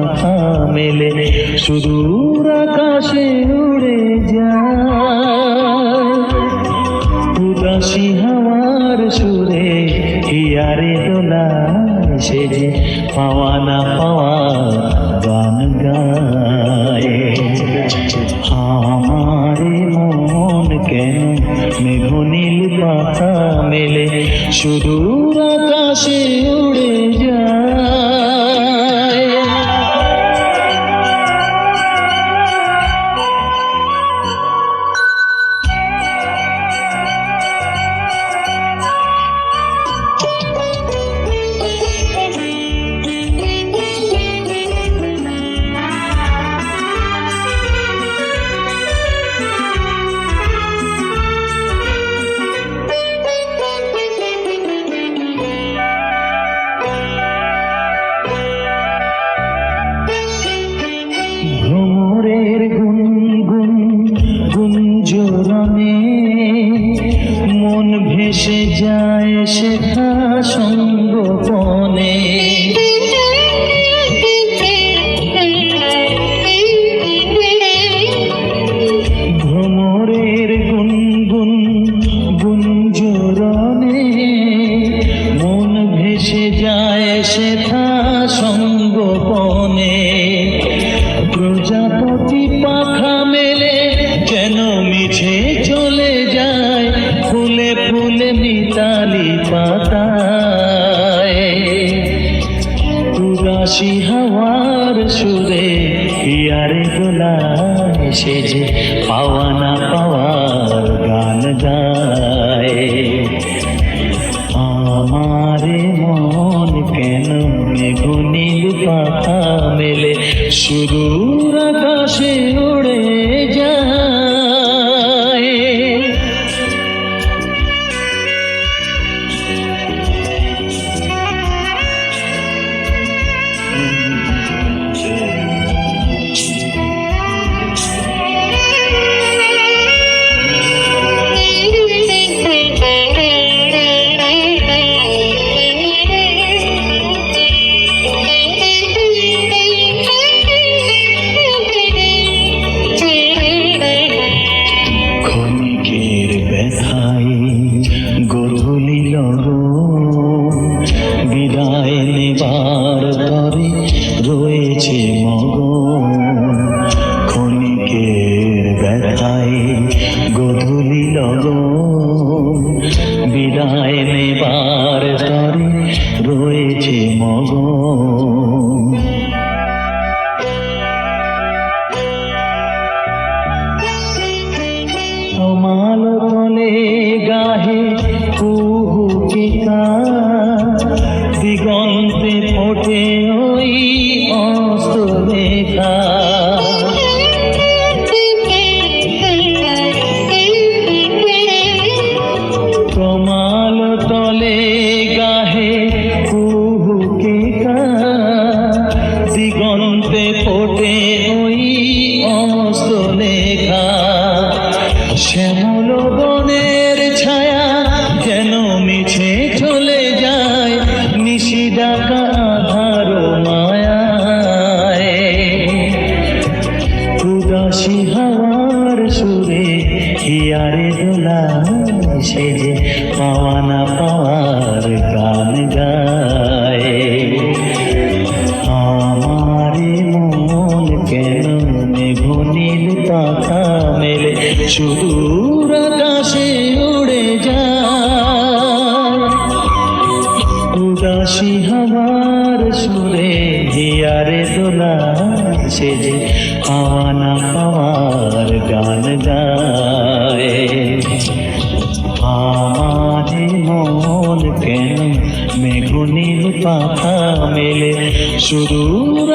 পাখা মেলে সুদূর আকাশে উড়ে যায়। উদাসী হাওয়ার সুরে হিয়ারে দোলায় সে যে পাওয়া না পাওয়া গান গায়। আমারে মন কেন মেঘ নীল মেলে সুদূর শেখা সঙ্গপনে গুনগুন ভেসে যায় শেখা সঙ্গপনে পাতায় উদাসী হাওয়ার সুরে ইয়ারে গোলায় সে যে পাওয়া না পাওয়ার গান গায়। আমারে মন কেন মেঘনীল পাখা মেলে? সুদূর আকাশে বিদায় নেবার তরে রয়েছে মগ ক্ষণিকের ব্যথায় গধুলি লগ বিদায় নেবার তরে রয়েছে মগ দিগন্তে ফোটে ওই অস্ত লেখা। শ্যামল বনের ছায়া যেন মিছে চলে যায়, নিশি ডাকা আধার মায়ায়। উদাসী হাওয়ার সুরে হিয়ারে দোলা সে যে পাওয়া না পাওয়ার সুদূর আকাশে উড়ে যায় উদাসী হাওয়ার সুরে হিয়ারে দোলা সে যে পাওয়ার গান গায়। আমারে মন কেন মেঘনীল পাখা মেলে? সুদূর